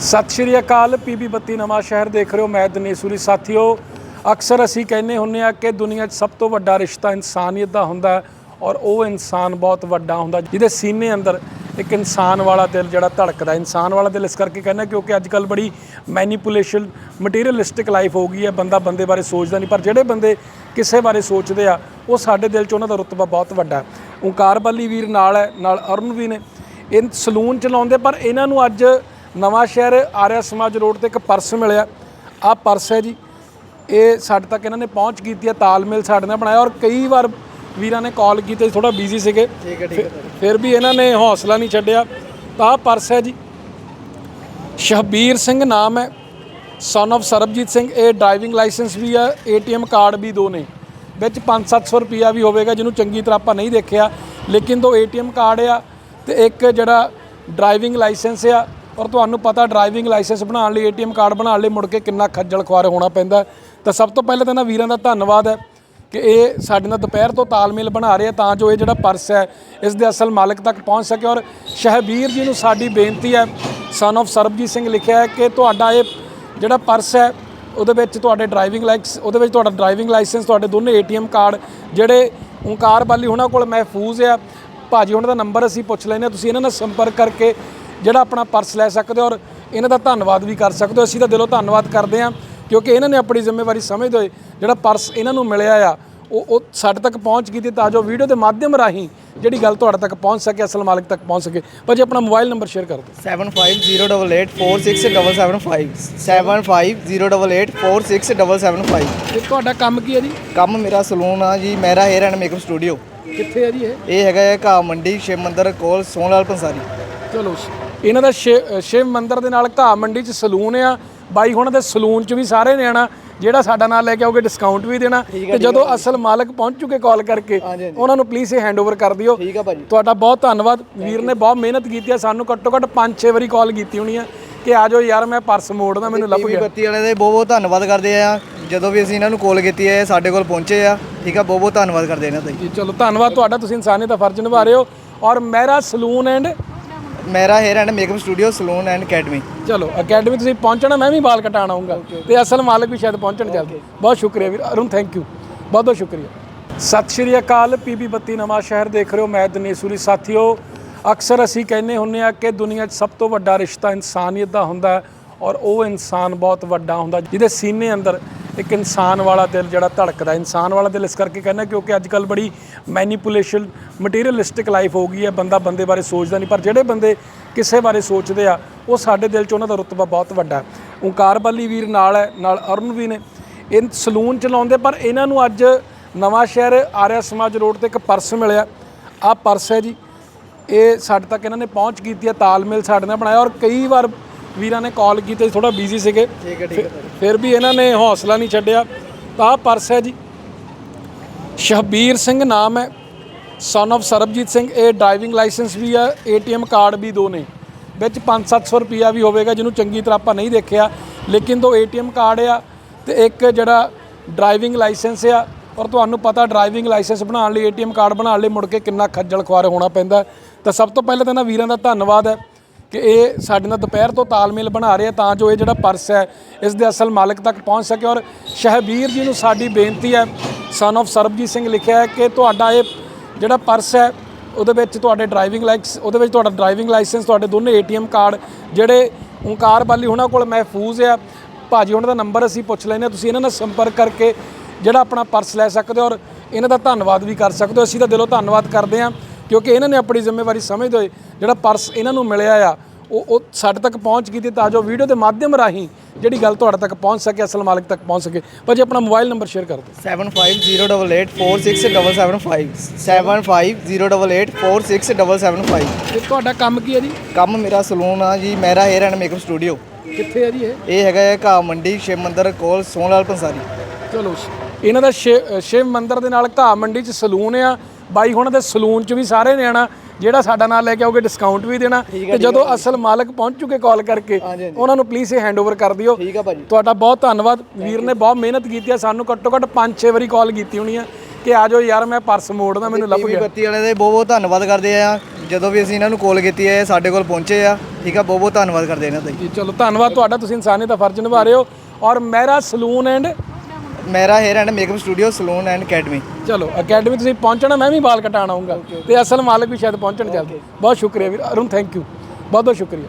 ਸਤਿ ਸ਼੍ਰੀ ਅਕਾਲ ਪੀਬੀ ਬੱਤੀ ਨਵਾਂ ਸ਼ਹਿਰ ਦੇਖ ਰਹੇ ਹੋ, ਮੈਂ ਦਨੇਸ਼ੂਰੀ ਸਾਥੀਓ, ਅਕਸਰ ਅਸੀਂ ਕਹਿੰਦੇ ਹੁੰਨੇ ਆ ਕਿ ਦੁਨੀਆ 'ਚ ਸਭ ਤੋਂ ਵੱਡਾ ਰਿਸ਼ਤਾ ਇਨਸਾਨੀਅਤ ਦਾ ਹੁੰਦਾ ਔਰ ਉਹ ਇਨਸਾਨ ਬਹੁਤ ਵੱਡਾ ਹੁੰਦਾ ਜਿਹਦੇ ਸੀਨੇ ਅੰਦਰ ਇੱਕ ਇਨਸਾਨ ਵਾਲਾ ਦਿਲ ਜਿਹੜਾ ਧੜਕਦਾ ਇਨਸਾਨ ਵਾਲਾ ਦਿਲ ਇਸ ਕਰਕੇ ਕਹਿੰਦਾ ਕਿਉਂਕਿ ਅੱਜ ਕੱਲ ਬੜੀ ਮੈਨੀਪੂਲੇਸ਼ਨ ਮਟੀਰੀਅਲਿਸਟਿਕ ਲਾਈਫ ਹੋ ਗਈ ਹੈ, ਬੰਦਾ ਬੰਦੇ ਬਾਰੇ ਸੋਚਦਾ ਨਹੀਂ, ਪਰ ਜਿਹੜੇ ਬੰਦੇ ਕਿਸੇ ਬਾਰੇ ਸੋਚਦੇ ਆ, ਉਹ ਸਾਡੇ ਦਿਲ 'ਚ ਉਹਨਾਂ ਦਾ ਰੁਤਬਾ ਬਹੁਤ ਵੱਡਾ ਓਂਕਾਰ ਬੱਲੀ ਵੀਰ ਨਾਲ ਹੈ, ਨਾਲ ਅਰੁਣ ਵੀ ਨੇ। ਇਹ ਸਲੂਨ ਚਲਾਉਂਦੇ, ਪਰ ਇਹਨਾਂ ਨੂੰ ਅੱਜ ਨਵਾਂ ਸ਼ਹਿਰ ਆਰਿਆ ਸਮਾਜ ਰੋਡ ਤੇ ਇੱਕ ਪਰਸ ਮਿਲਿਆ। ਆਹ ਪਰਸ ਹੈ ਜੀ। ਇਹ ਸਾਡੇ ਤੱਕ ਇਹਨਾਂ ਨੇ ਪਹੁੰਚ ਕੀਤੀ ਹੈ ਤਾਲਮੇਲ ਸਾਡੇ ਨਾਲ ਬਣਾਇਆ ਔਰ ਕਈ ਵਾਰ ਵੀਰਾਂ ਨੇ ਕਾਲ ਕੀਤੀ ਥੋੜਾ ਬਿਜ਼ੀ ਸੀਗੇ। ਠੀਕ ਹੈ ਠੀਕ ਹੈ ਫਿਰ ਵੀ ਇਹਨਾਂ ਨੇ ਹੌਸਲਾ ਨਹੀਂ ਛੱਡਿਆ। ਤਾਂ ਆਹ ਪਰਸ ਹੈ ਜੀ। ਸ਼ਹਬੀਰ ਸਿੰਘ ਨਾਮ ਹੈ। ਸਨ of ਸਰਬਜੀਤ ਸਿੰਘ। ਇਹ ਡਰਾਈਵਿੰਗ ਲਾਇਸੈਂਸ ਵੀ ਹੈ ਏਟੀਐਮ ਕਾਰਡ ਵੀ ਦੋ ਨੇ ਵਿੱਚ 5-700 ਰੁਪਿਆ ਵੀ ਹੋਵੇਗਾ ਜਿਹਨੂੰ ਚੰਗੀ ਤਰ੍ਹਾਂ ਆਪਾਂ ਨਹੀਂ ਦੇਖਿਆ। ਲੇਕਿਨ ਦੋ ਏਟੀਐਮ ਕਾਰਡ ਆ ਤੇ ਇੱਕ ਜਿਹੜਾ ਡਰਾਈਵਿੰਗ ਲਾਇਸੈਂਸ ਆ ਔਰ ਤੁਹਾਨੂੰ ਪਤਾ ਡਰਾਈਵਿੰਗ ਲਾਇਸੈਂਸ ਬਣਾਉਣ ਲਈ, ਏਟੀਐਮ ਕਾਰਡ ਬਣਾਉਣ ਲਈ ਮੁੜ ਕੇ ਕਿੰਨਾ ਖੱਜਲ ਖੁਆਰ ਹੋਣਾ ਪੈਂਦਾ ਤਾਂ ਸਭ ਤੋਂ ਪਹਿਲਾਂ ਤਾਂ ਇਹਨਾਂ ਵੀਰਾਂ ਦਾ ਧੰਨਵਾਦ ਹੈ ਕਿ ਇਹ ਸਾਡੇ ਨਾਲ ਦੁਪਹਿਰ ਤੋਂ ਤਾਲਮੇਲ ਬਣਾ ਰਹੇ ਆ, ਤਾਂ ਜੋ ਇਹ ਜਿਹੜਾ ਪਰਸ ਹੈ, ਇਸ ਦੇ ਅਸਲ ਮਾਲਕ ਤੱਕ ਪਹੁੰਚ ਸਕੇ। ਔਰ ਸ਼ਹਿਬੀਰ ਜੀ ਨੂੰ ਸਾਡੀ ਬੇਨਤੀ ਹੈ ਸਨ of ਸਰਬਜੀਤ ਸਿੰਘ ਲਿਖਿਆ ਹੈ ਕਿ ਤੁਹਾਡਾ ਇਹ ਜਿਹੜਾ ਪਰਸ ਹੈ, ਉਹਦੇ ਵਿੱਚ ਤੁਹਾਡੇ ਡਰਾਈਵਿੰਗ ਲਾਇਸੈਂਸ ਉਹਦੇ ਵਿੱਚ ਤੁਹਾਡਾ ਡਰਾਈਵਿੰਗ ਲਾਇਸੈਂਸ, ਤੁਹਾਡੇ ਦੋਨੇ ਏਟੀਐਮ ਕਾਰਡ ਜਿਹੜੇ ਓਂਕਾਰ ਬਾਲੀ ਉਹਨਾਂ ਕੋਲ ਮਹਿਫੂਜ਼ ਆ। ਭਾਜੀ, ਉਹਨਾਂ ਦਾ ਨੰਬਰ ਅਸੀਂ ਪੁੱਛ ਲੈਨੇ ਤੁਸੀਂ ਇਹਨਾਂ ਨਾਲ ਸੰਪਰਕ ਕਰਕੇ ਜਿਹੜਾ ਆਪਣਾ ਪਰਸ ਲੈ ਸਕਦੇ ਹੋ ਔਰ ਇਹਨਾਂ ਦਾ ਧੰਨਵਾਦ ਵੀ ਕਰ ਸਕਦੇ ਹੋ। ਅਸੀਂ ਤਾਂ ਦਿਲੋਂ ਧੰਨਵਾਦ ਕਰਦੇ ਹਾਂ ਕਿਉਂਕਿ ਇਹਨਾਂ ਨੇ ਆਪਣੀ ਜ਼ਿੰਮੇਵਾਰੀ ਸਮਝਦੇ ਹੋਏ ਜਿਹੜਾ ਪਰਸ ਇਹਨਾਂ ਨੂੰ ਮਿਲਿਆ ਆ ਉਹ ਉਹ ਸਾਡੇ ਤੱਕ ਪਹੁੰਚ ਕੀਤੀ ਤਾਂ ਜੋ ਵੀਡੀਓ ਦੇ ਮਾਧਿਅਮ ਰਾਹੀਂ ਜਿਹੜੀ ਗੱਲ ਤੁਹਾਡੇ ਤੱਕ ਪਹੁੰਚ ਸਕੇ ਅਸਲ ਮਾਲਕ ਤੱਕ ਪਹੁੰਚ ਸਕੇ। ਭਾਜੀ ਆਪਣਾ ਮੋਬਾਈਲ ਨੰਬਰ ਸ਼ੇਅਰ ਕਰ ਦਿਓ। 7508846775 7508846775 ਤੇ ਤੁਹਾਡਾ ਕੰਮ ਕੀ ਹੈ ਜੀ? ਕੰਮ ਮੇਰਾ ਸਲੂਨ ਆ ਜੀ ਮੇਰਾ ਹੇਅਰ ਐਂਡ ਮੇਕਅਪ ਸਟੂਡੀਓ। ਕਿੱਥੇ ਹੈ ਜੀ ਇਹ? ਇਹ ਹੈਗਾ ਹੈ ਘਾਹ ਮੰਡੀ ਸ਼ਿਵ ਮੰਦਰ ਕੋਲ ਸੋਹਣਲਾਲ ਪੰਸਾਰੀ। ਚਲੋ ਇਹਨਾਂ ਦਾ ਸ਼ਿਵ ਸ਼ਿਵ ਮੰਦਿਰ ਦੇ ਨਾਲ ਘਾਹ ਮੰਡੀ 'ਚ ਸਲੂਨ ਆ। ਬਾਈ ਹੁਣ ਦੇ ਸਲੂਨ 'ਚ ਵੀ ਸਾਰੇ ਨੇ ਆਣਾ ਜਿਹੜਾ ਸਾਡਾ ਨਾਲ ਲੈ ਕੇ ਆਓਗੇ ਡਿਸਕਾਊਂਟ ਵੀ ਦੇਣਾ। ਤੇ ਜਦੋਂ ਅਸਲ ਮਾਲਕ ਪਹੁੰਚ ਚੁੱਕੇ ਕਾਲ ਕਰਕੇ। ਉਹਨਾਂ ਨੂੰ ਪਲੀਜ਼ ਇਹ ਹੈਂਡਓਵਰ ਕਰ ਦਿਓ। ਠੀਕ ਆ ਭਾਜੀ। ਤੁਹਾਡਾ ਬਹੁਤ ਧੰਨਵਾਦ। ਵੀਰ ਨੇ ਬਹੁਤ ਮਿਹਨਤ ਕੀਤੀ ਹੈ ਸਾਨੂੰ ਘੱਟੋ ਘੱਟ 5-6 ਵਾਰੀ ਕਾਲ ਕੀਤੀ ਹੋਣੀ ਹੈ ਕਿ ਆ ਜਾਓ ਯਾਰ ਮੈਂ ਪਰਸ ਮੋੜਦਾ ਮੈਨੂੰ ਲੱਭ ਗਿਆ। ਬੱਤੀ ਵਾਲੇ ਦੇ ਬਹੁਤ ਬਹੁਤ ਧੰਨਵਾਦ ਕਰਦੇ ਆ। ਜਦੋਂ ਵੀ ਅਸੀਂ ਇਹਨਾਂ ਨੂੰ ਕਾਲ ਕੀਤੀ ਹੈ ਇਹ ਸਾਡੇ ਕੋਲ ਪਹੁੰਚੇ ਆ। ਠੀਕ ਆ ਬਹੁਤ ਬਹੁਤ ਧੰਨਵਾਦ ਕਰਦੇ ਇਹਨਾਂ ਦਾ ਜੀ। ਜੀ ਚਲੋ ਧੰਨਵਾਦ। ਤੁਹਾਡਾ ਤੁਸੀਂ ਇਨਸਾਨੀਅਤ ਦਾ ਫਰਜ਼ ਨਿਭਾ ਰਹੇ ਹੋ। ਔਰ ਮੇਰਾ ਸਲੂਨ ਐਂਡ ਮੇਰਾ hair and makeup studio salon and academy. ਚਲੋ ਅਕੈਡਮੀ ਤੁਸੀਂ ਪਹੁੰਚਣਾ ਮੈਂ ਵੀ ਵਾਲ ਕਟਾਣ ਆਉਂਗਾ ਤੇ ਅਸਲ ਮਾਲਕ ਵੀ ਸ਼ਾਇਦ ਪਹੁੰਚਣ ਜਲਦੀ। ਬਹੁਤ ਸ਼ੁਕਰੀਆ ਵੀਰ। ਅਰੁਣ ਥੈਂਕ ਯੂ ਬਹੁਤ ਬਹੁਤ ਸ਼ੁਕਰੀਆ। ਸਤਿ ਸ਼੍ਰੀ ਅਕਾਲ ਪੀਬੀ ਬੱਤੀ ਨਵਾਂ ਸ਼ਹਿਰ ਦੇਖ ਰਹੇ ਹੋ। ਮੈਂ ਦਨੇਸ਼ੂਰੀ ਸਾਥੀਓ ਅਕਸਰ ਅਸੀਂ ਕਹਿੰਦੇ ਹੁੰਨੇ ਆ ਕਿ ਦੁਨੀਆ 'ਚ ਸਭ ਤੋਂ ਵੱਡਾ ਰਿਸ਼ਤਾ ਇਨਸਾਨੀਅਤ ਦਾ ਹੁੰਦਾ ਔਰ ਉਹ ਇਨਸਾਨ ਬਹੁਤ ਵੱਡਾ ਹੁੰਦਾ ਜਿਹਦੇ ਸੀਨੇ ਅੰਦਰ ਇੱਕ ਇਨਸਾਨ ਵਾਲਾ ਦਿਲ ਜਿਹੜਾ ਧੜਕਦਾ। ਇਨਸਾਨ ਵਾਲਾ ਦਿਲ ਇਸ ਕਰਕੇ ਕਹਿੰਦਾ ਕਿਉਂਕਿ ਅੱਜ ਕੱਲ ਬੜੀ ਮੈਨੀਪੂਲੇਸ਼ਨ ਮਟੀਰੀਅਲਿਸਟਿਕ ਲਾਈਫ ਹੋ ਗਈ ਹੈ। ਬੰਦਾ ਬੰਦੇ ਬਾਰੇ ਸੋਚਦਾ ਨਹੀਂ, ਪਰ ਜਿਹੜੇ ਬੰਦੇ ਕਿਸੇ ਬਾਰੇ ਸੋਚਦੇ ਆ, ਉਹ ਸਾਡੇ ਦਿਲ 'ਚ ਉਹਨਾਂ ਦਾ ਰੁਤਬਾ ਬਹੁਤ ਵੱਡਾ ਓਂਕਾਰ ਬੱਲੀ ਵੀਰ ਨਾਲ ਹੈ, ਨਾਲ ਅਰੁਣ ਵੀ ਨੇ। ਇਹ ਸਲੂਨ ਚਲਾਉਂਦੇ, ਪਰ ਇਹਨਾਂ ਨੂੰ ਅੱਜ ਨਵਾਂ ਸ਼ਹਿਰ ਆਰਿਆ ਸਮਾਜ ਰੋਡ ਤੇ ਇੱਕ ਪਰਸ ਮਿਲਿਆ। ਆਹ ਪਰਸ ਹੈ ਜੀ। ਇਹ ਸਾਡੇ ਤੱਕ ਇਹਨਾਂ ਨੇ ਪਹੁੰਚ ਕੀਤੀ ਹੈ, ਤਾਲਮੇਲ ਸਾਡੇ ਨਾਲ ਬਣਾਇਆ ਔਰ ਕਈ ਵਾਰ ਵੀਰਾਂ ਨੇ ਕਾਲ ਕੀਤੀ ਥੋੜਾ ਬਿਜ਼ੀ ਸੀਗੇ। ਠੀਕ ਹੈ ਠੀਕ ਹੈ ਫਿਰ ਵੀ ਇਹਨਾਂ ਨੇ ਹੌਸਲਾ ਨਹੀਂ ਛੱਡਿਆ। ਤਾਂ ਆਹ ਪਰਸ ਹੈ ਜੀ। ਸ਼ਹਬੀਰ ਸਿੰਘ ਨਾਮ ਹੈ। ਸਨ of ਸਰਬਜੀਤ ਸਿੰਘ। ਇਹ ਡਰਾਈਵਿੰਗ ਲਾਇਸੈਂਸ ਵੀ ਹੈ ਏਟੀਐਮ ਕਾਰਡ ਵੀ ਦੋ ਨੇ ਵਿੱਚ 5-700 ਰੁਪਿਆ ਵੀ ਹੋਵੇਗਾ ਜਿਹਨੂੰ ਚੰਗੀ ਤਰ੍ਹਾਂ ਆਪਾਂ ਨਹੀਂ ਦੇਖਿਆ। ਲੇਕਿਨ ਦੋ ਏਟੀਐਮ ਕਾਰਡ ਆ ਤੇ ਇੱਕ ਜਿਹੜਾ ਡਰਾਈਵਿੰਗ ਲਾਇਸੈਂਸ ਆ। ਔਰ ਤੁਹਾਨੂੰ ਪਤਾ ਡਰਾਈਵਿੰਗ ਲਾਇਸੈਂਸ ਬਣਾਉਣ ਲਈ ਏਟੀਐਮ ਕਾਰਡ ਬਣਾਉਣ ਲਈ ਮੁੜ ਕੇ ਕਿੰਨਾ ਖੱਜਲ ਖੁਆਰ ਹੋਣਾ ਪੈਂਦਾ। ਤਾਂ ਸਭ ਤੋਂ ਪਹਿਲਾਂ ਤਾਂ ਇਹਨਾਂ ਵੀਰਾਂ ਦਾ ਧੰਨਵਾਦ ਹੈ। ਕਿ ਇਹ ਸਾਡੇ ਨਾਲ ਦੁਪਹਿਰ ਤੋਂ ਤਾਲਮੇਲ ਬਣਾ ਰਹੇ ਆ ਤਾਂ ਜੋ ਇਹ ਜਿਹੜਾ ਪਰਸ ਹੈ, ਇਸ ਦੇ ਅਸਲ ਮਾਲਕ ਤੱਕ ਪਹੁੰਚ ਸਕੇ। ਔਰ ਸ਼ਹਿਬੀਰ ਜੀ ਨੂੰ ਸਾਡੀ ਬੇਨਤੀ ਹੈ ਸਨ of ਸਰਬਜੀਤ ਸਿੰਘ ਲਿਖਿਆ ਹੈ ਕਿ ਤੁਹਾਡਾ ਇਹ ਜਿਹੜਾ ਪਰਸ ਹੈ, ਉਹਦੇ ਵਿੱਚ ਤੁਹਾਡੇ ਡਰਾਈਵਿੰਗ ਲਾਇਸੈਂਸ ਉਹਦੇ ਵਿੱਚ ਤੁਹਾਡਾ ਡਰਾਈਵਿੰਗ ਲਾਇਸੈਂਸ ਤੁਹਾਡੇ ਦੋਨੇ ਏਟੀਐਮ ਕਾਰਡ ਜਿਹੜੇ ਓਂਕਾਰ ਬਾਲੀ ਉਹਨਾਂ ਕੋਲ ਮਹਿਫੂਜ਼ ਆ। ਭਾਜੀ, ਉਹਨਾਂ ਦਾ ਨੰਬਰ ਅਸੀਂ ਪੁੱਛ ਲੈਨੇ ਤੁਸੀਂ ਇਹਨਾਂ ਨਾਲ ਸੰਪਰਕ ਕਰਕੇ ਜਿਹੜਾ ਆਪਣਾ ਪਰਸ ਲੈ ਸਕਦੇ ਹੋ ਔਰ ਇਹਨਾਂ ਦਾ ਧੰਨਵਾਦ ਵੀ ਕਰ ਸਕਦੇ ਹੋ। ਅਸੀਂ ਤਾਂ ਦਿਲੋਂ ਧੰਨਵਾਦ ਕਰਦੇ ਹਾਂ, ਕਿਉਂਕਿ ਇਹਨਾਂ ਨੇ ਆਪਣੀ ਜ਼ਿੰਮੇਵਾਰੀ ਸਮਝਦੇ ਹੋਏ ਜਿਹੜਾ ਪਰਸ ਇਹਨਾਂ ਨੂੰ ਮਿਲਿਆ ਆ ਉਹ ਉਹ ਸਾਡੇ ਤੱਕ ਪਹੁੰਚ ਕੀਤੀ ਤਾਂ ਜੋ ਵੀਡੀਓ ਦੇ ਮਾਧਿਅਮ ਰਾਹੀਂ ਜਿਹੜੀ ਗੱਲ ਤੁਹਾਡੇ ਤੱਕ ਪਹੁੰਚ ਸਕੇ ਅਸਲ ਮਾਲਕ ਤੱਕ ਪਹੁੰਚ ਸਕੇ। ਭਾਜੀ ਆਪਣਾ ਮੋਬਾਈਲ ਨੰਬਰ ਸ਼ੇਅਰ ਕਰ ਦਿਓ। 7508846775 7508846775 ਤੇ ਤੁਹਾਡਾ ਕੰਮ ਕੀ ਹੈ ਜੀ? ਕੰਮ ਮੇਰਾ ਸਲੂਨ ਆ ਜੀ ਮੇਰਾ ਹੇਅਰ ਐਂਡ ਮੇਕਅਪ ਸਟੂਡੀਓ ਕਿੱਥੇ ਹੈ ਜੀ ਇਹ? ਇਹ ਹੈਗਾ ਹੈ ਘਾਹ ਮੰਡੀ ਸ਼ਿਵ ਮੰਦਰ ਕੋਲ ਸੋਹਣਲਾਲ ਪੰਸਾਰੀ। ਚਲੋ ਇਹਨਾਂ ਦਾ ਸ਼ਿਵ ਮੰਦਿਰ ਦੇ ਨਾਲ ਘਾਹ ਮੰਡੀ 'ਚ ਸਲੂਨ ਆ। ਬਾਈ ਹੁਣ ਦੇ ਸਲੂਨ 'ਚ ਵੀ ਸਾਰੇ ਨੇ ਆਣਾ ਜਿਹੜਾ ਸਾਡਾ ਨਾਲ ਲੈ ਕੇ ਆਓਗੇ ਡਿਸਕਾਊਂਟ ਵੀ ਦੇਣਾ ਤੇ ਜਦੋਂ ਅਸਲ ਮਾਲਕ ਪਹੁੰਚ ਚੁੱਕੇ ਕਾਲ ਕਰਕੇ। ਉਹਨਾਂ ਨੂੰ ਪਲੀਜ਼ ਇਹ ਹੈਂਡਓਵਰ ਕਰ ਦਿਓ। ਆ ਤੁਹਾਡਾ ਬਹੁਤ ਧੰਨਵਾਦ। ਵੀਰ ਨੇ ਬਹੁਤ ਮਿਹਨਤ ਕੀਤੀ ਹੈ ਸਾਨੂੰ ਘੱਟੋ ਘੱਟ 5-6 ਵਾਰੀ ਕਾਲ ਕੀਤੀ ਹੋਣੀ ਹੈ ਕਿ ਆ ਜਾਓ ਯਾਰ ਮੈਂ ਪਰਸ ਮੋੜਦਾ ਮੈਨੂੰ ਲੱਭ ਗਿਆ। ਬੱਤੀ ਵਾਲੇ ਦੇ ਬਹੁਤ ਬਹੁਤ ਧੰਨਵਾਦ ਕਰਦੇ ਆ। ਜਦੋਂ ਵੀ ਅਸੀਂ ਇਹਨਾਂ ਨੂੰ ਕਾਲ ਕੀਤੀ ਹੈ ਸਾਡੇ ਕੋਲ ਪਹੁੰਚੇ ਆ। ਠੀਕ ਆ ਬਹੁਤ ਬਹੁਤ ਧੰਨਵਾਦ ਕਰਦੇ ਇਹਨਾਂ ਦਾ ਜੀ। ਚਲੋ ਧੰਨਵਾਦ। ਤੁਹਾਡਾ ਤੁਸੀਂ ਇਨਸਾਨੀਅਤ ਦਾ ਫਰਜ਼ ਨਿਭਾ ਰਹੇ ਹੋ। ਔਰ ਮੇਰਾ ਸਲੂਨ ਐਂਡ ਮੇਰਾ hair and makeup studio salon and academy. ਚਲੋ ਅਕੈਡਮੀ ਤੁਸੀਂ ਪਹੁੰਚਣਾ ਮੈਂ ਵੀ ਵਾਲ ਕਟਾਉਣ ਆਉਂਗਾ ਤੇ ਅਸਲ ਮਾਲਕ ਵੀ ਸ਼ਾਇਦ ਪਹੁੰਚਣ ਜਲਦੀ। ਬਹੁਤ ਸ਼ੁਕਰੀਆ ਵੀਰ। ਅਰੁਣ ਥੈਂਕ ਯੂ ਬਹੁਤ ਬਹੁਤ ਸ਼ੁਕਰੀਆ।